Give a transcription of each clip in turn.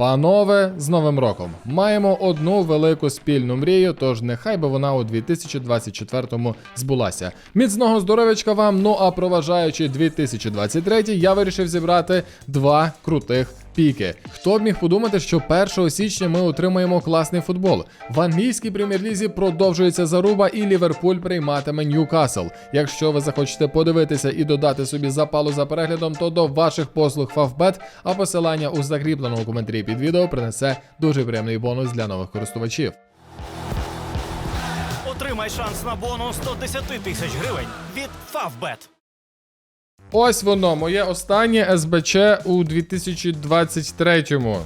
Панове, з Новим роком! Маємо одну велику спільну мрію, тож нехай би вона у 2024-му збулася. Міцного здоров'ячка вам! Ну а проважаючи 2023, я вирішив зібрати два крутих піки. Хто б міг подумати, що 1 січня ми отримаємо класний футбол. В англійській прем'єр-лізі продовжується заруба, і Ліверпуль прийматиме Ньюкасл. Якщо ви захочете подивитися і додати собі запалу за переглядом, то до ваших послуг Фавбет, а посилання у закріпленому коментарі під відео принесе дуже приємний бонус для нових користувачів. Отримай шанс на бонус 110 тисяч гривень від Favbet. Ось воно, моє останнє СБЧ у 2023-му.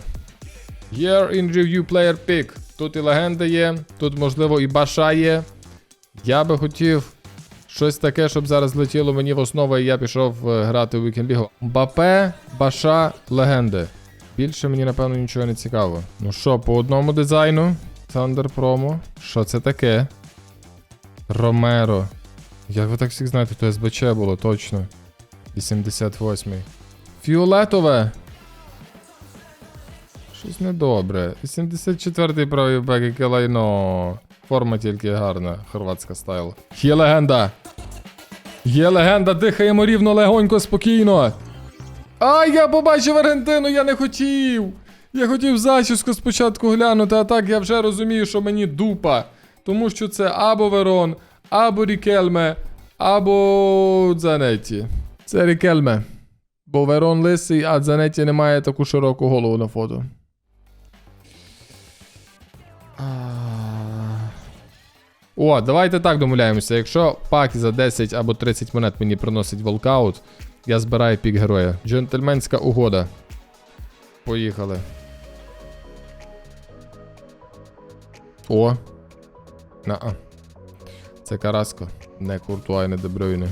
Year in Review Player Pick. Тут і легенда є, тут, можливо, і баша є. Я би хотів щось таке, щоб зараз летіло мені в основу, і я пішов е, грати у League. Бапе, баша, легенди. Більше мені, напевно, нічого не цікаво. Ну що, по одному дизайну. Thunder Promo. Що це таке? Ромеро. Як ви так всіх знаєте, то СБЧ було, точно. 88-й. Фіолетове. Щось недобре. 84-й правий бек, яке лайно. Форма тільки гарна, хорватська стайл. Є легенда. Є легенда, дихаємо рівно, легонько, спокійно. Ай, я побачив Аргентину, я не хотів. Я хотів зачіску спочатку глянути, а так я вже розумію, що мені дупа. Тому що це або Верон, або Рікельме, або Дзанетті. Це Рікельме. Бо Верон лисий, а Дзанетті не має таку широку голову на фото. О, давайте так домовляємося. Якщо пак за 10 або 30 монет мені приносить волкаут, я збираю пік героя. Джентльменська угода. Поїхали. О. На-а. Це Караско. Не Куртуа і не Дебрюйне.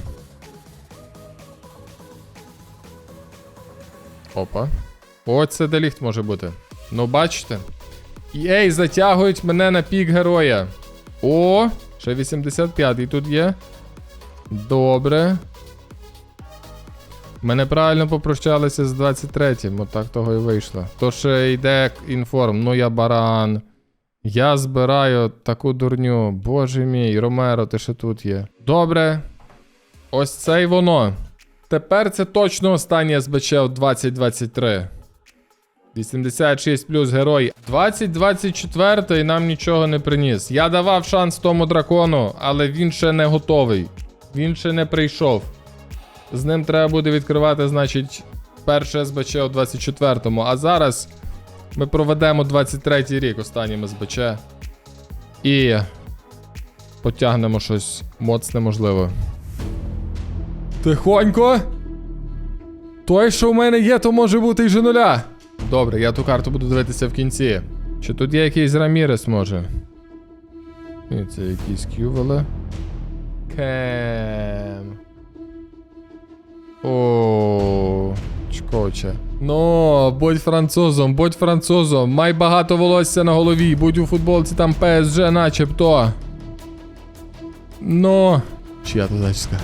Опа. О, це деліхт може бути. Ну, бачите? Ей, затягують мене на пік героя. О, ще 85-й тут є. Добре. Ми неправильно попрощалися з 23-м, отак того і вийшло. То ще йде інформ, ну я баран. Я збираю таку дурню. Боже мій, Ромеро, ти ще тут є. Добре. Ось це й воно. Тепер це точно останнє СБЧ у 2023. 86 плюс герой. 2024 нам нічого не приніс. Я давав шанс тому дракону, але він ще не готовий. Він ще не прийшов. З ним треба буде відкривати, значить, перше СБЧ у 24-му. А зараз ми проведемо 23-й рік останнім СБЧ. І потягнемо щось моцне можливо. Тихонько. Той, що в мене є, то може бути і же нуля. Добре, я ту карту буду дивитися в кінці. Чи тут є якийсь Рамірес, може? І це якісь кювели. Кем. О, чкоче. Ну, будь французом, будь французом. Май багато волосся на голові, будь у футболці там ПСЖ начебто. Ну. Чия тут зачіска?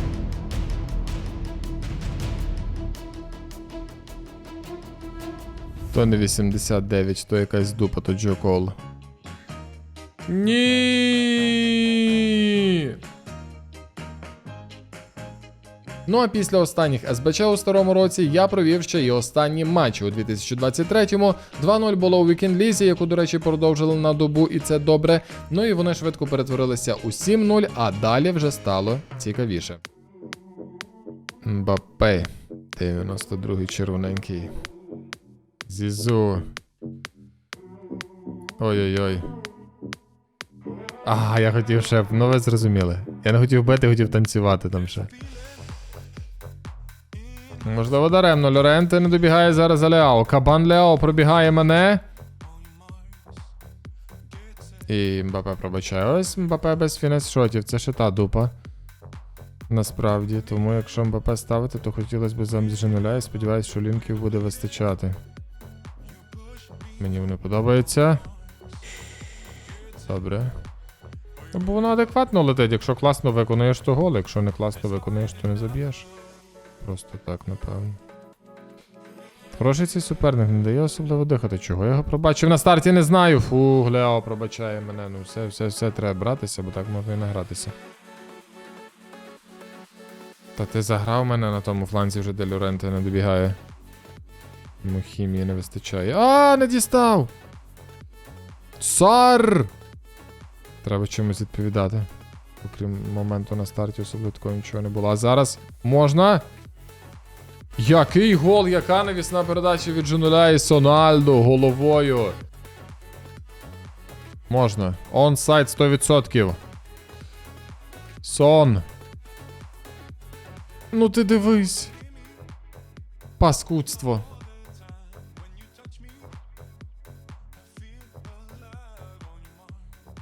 То не 89, то якась дупа, то Джо Кол. Ні. Ну а після останніх СБЧ у старому році я провів ще й останні матчі у 2023-му. 2-0 було у Weekend Лізі, яку, до речі, продовжили на добу, і це добре. Ну і вони швидко перетворилися у 7-0, а далі вже стало цікавіше. Мбаппе. 92-й червоненький. Зізу. Ой-ой-ой. А, я хотів ще. Ну ви зрозуміли. Я не хотів бити, хотів танцювати там ще. Можливо, даремно. Лоренте не добігає зараз за Леао. Кабан Леао пробігає мене. І Мбапе пробачає. Ось Мбапе без фінес шотів. Це ще та дупа. Насправді. Тому якщо Мбапе ставити, то хотілося б замість нуля і сподіваюся, що лінків буде вистачати. Мені вони подобаються. Добре. Ну, Бо воно адекватно летить. Якщо класно виконуєш, то гол. Якщо не класно виконуєш, то не заб'єш. Просто так, напевно. Хороший цей суперник не дає особливо дихати. Чого я його пробачив на старті, не знаю. Фу, Гляо пробачає мене. Ну все, все, все треба братися, бо так можна і награтися. Та ти заграв мене на тому фланзі вже де Лоренте не добігає. Йому хімії не вистачає. А, не дістав! Сар! Треба чимось відповідати. Окрім моменту на старті, особливо такого нічого не було. А зараз можна. Який гол, яка навісна передача від Джунуля і Сональдо головою. Можна. Онсайд 100%. Сон. Ну ти дивись. Паскудство.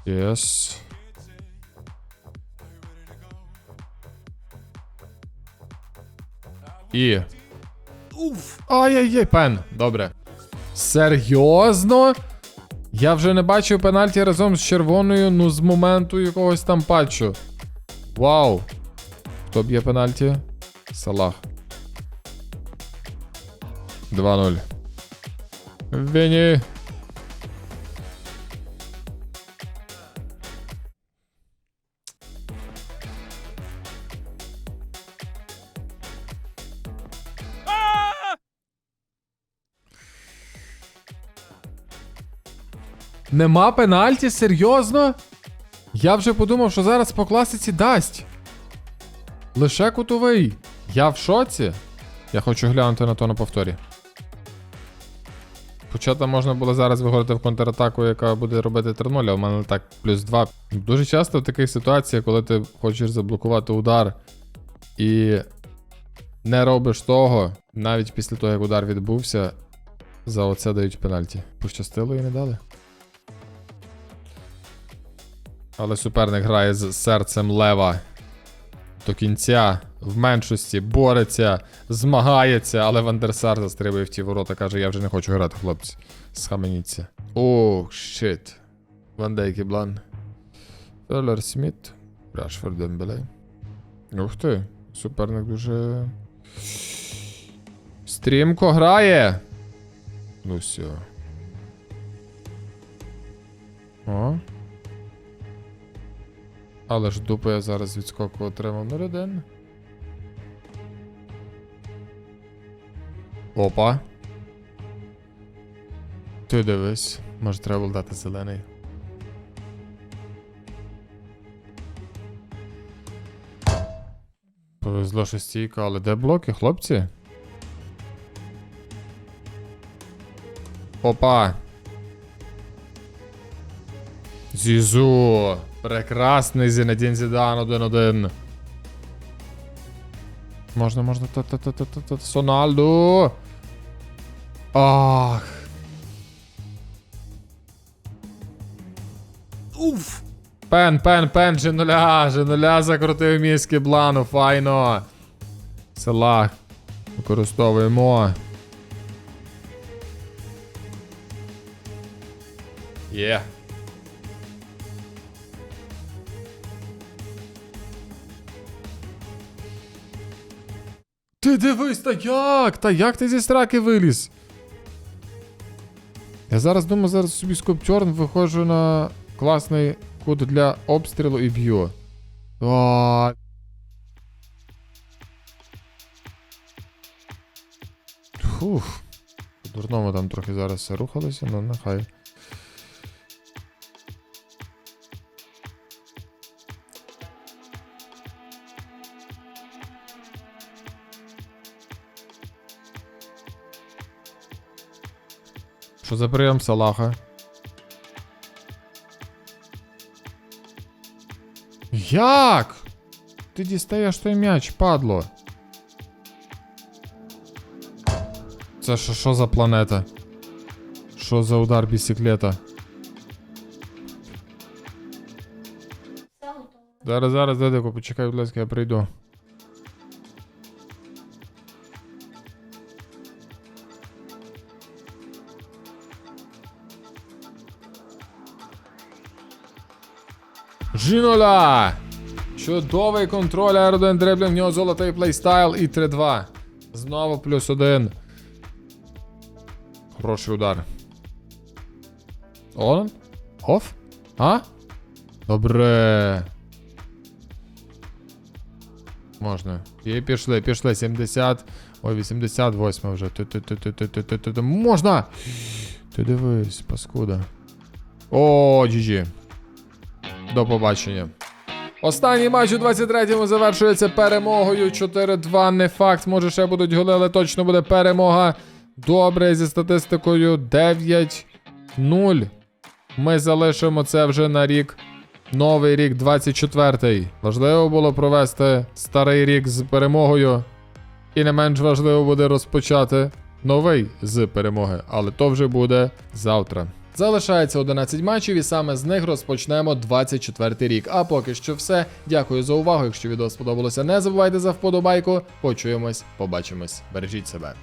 Yes. І. Уф. Ай-яй-яй, пен. Добре. Серйозно? Я вже не бачив пенальті разом з червоною, ну з моменту якогось там патчу. Вау. Хто б'є пенальті? Салах. 2-0. Вені. Нема пенальті? Серйозно? Я вже подумав, що зараз по класиці дасть. Лише кутовий. Я в шоці. Я хочу глянути на то на повторі. Хоча там можна було зараз виходити в контратаку, яка буде робити 3-0, а в мене так плюс 2. Дуже часто в таких ситуаціях, коли ти хочеш заблокувати удар і не робиш того, навіть після того, як удар відбувся, за оце дають пенальті. Пощастило і не дали. Але суперник грає з серцем лева. До кінця в меншості бореться, змагається, але Вандерсар застрибує в ті ворота, каже: я вже не хочу грати, хлопці. Схаменіться. О, щит. Ван Дейк і Блан. Феллер Сміт. Рашфорд Дембеле. Ух ти. Суперник дуже. Стрімко грає. Ну все. О. Але ж дупу я зараз відскоку отримав 0-1. Опа. Ти дивись, може треба було дати зелений. Повезло що стійка, але де блоки, хлопці? Опа. Зізу. Прекрасний Зінедін Зідан 1-1. Можна, можна. Та-та-та-та-та. Сональду. Ах. Уф. Пен, пен, пен, Женуля. Женуля закрутив мізки блану, файно. Салах. Використовуємо. Є. Ти дивись, та як? Та як ти зі сраки виліз? Я зараз думаю, зараз собі скульптюрн виходжу на класний кут для обстрілу і б'ю. А. Фух. По-дурному там трохи зараз рухалося, ну нехай. Що за прийом Салаха? Як? Ти дістаєш той м'яч, падло. Це що, що за планета? Що за удар бісіклета? Зараз, зараз, Дедико, почекай, будь ласка, я прийду. Жіноля! Чудовий контроль, аероден дриблінг, в нього золотий плейстайл і 3-2. Знову плюс один. Хороший удар. Он? Оф? А? Добре. Можна. І пішли, пішли. 70. Ой, 88 вже. Можна! Ти дивись, паскуда. О, GG. До побачення. Останній матч у 23-му завершується перемогою 4-2. Не факт, може ще будуть голи, але точно буде перемога. Добре, зі статистикою 9-0. Ми залишимо це вже на рік. Новий рік 24-й. Важливо було провести старий рік з перемогою. І не менш важливо буде розпочати новий з перемоги, але то вже буде завтра. Залишається 11 матчів, і саме з них розпочнемо 24 рік. А поки що все. Дякую за увагу. Якщо відео сподобалося, не забувайте за вподобайку. Почуємось, побачимось. Бережіть себе.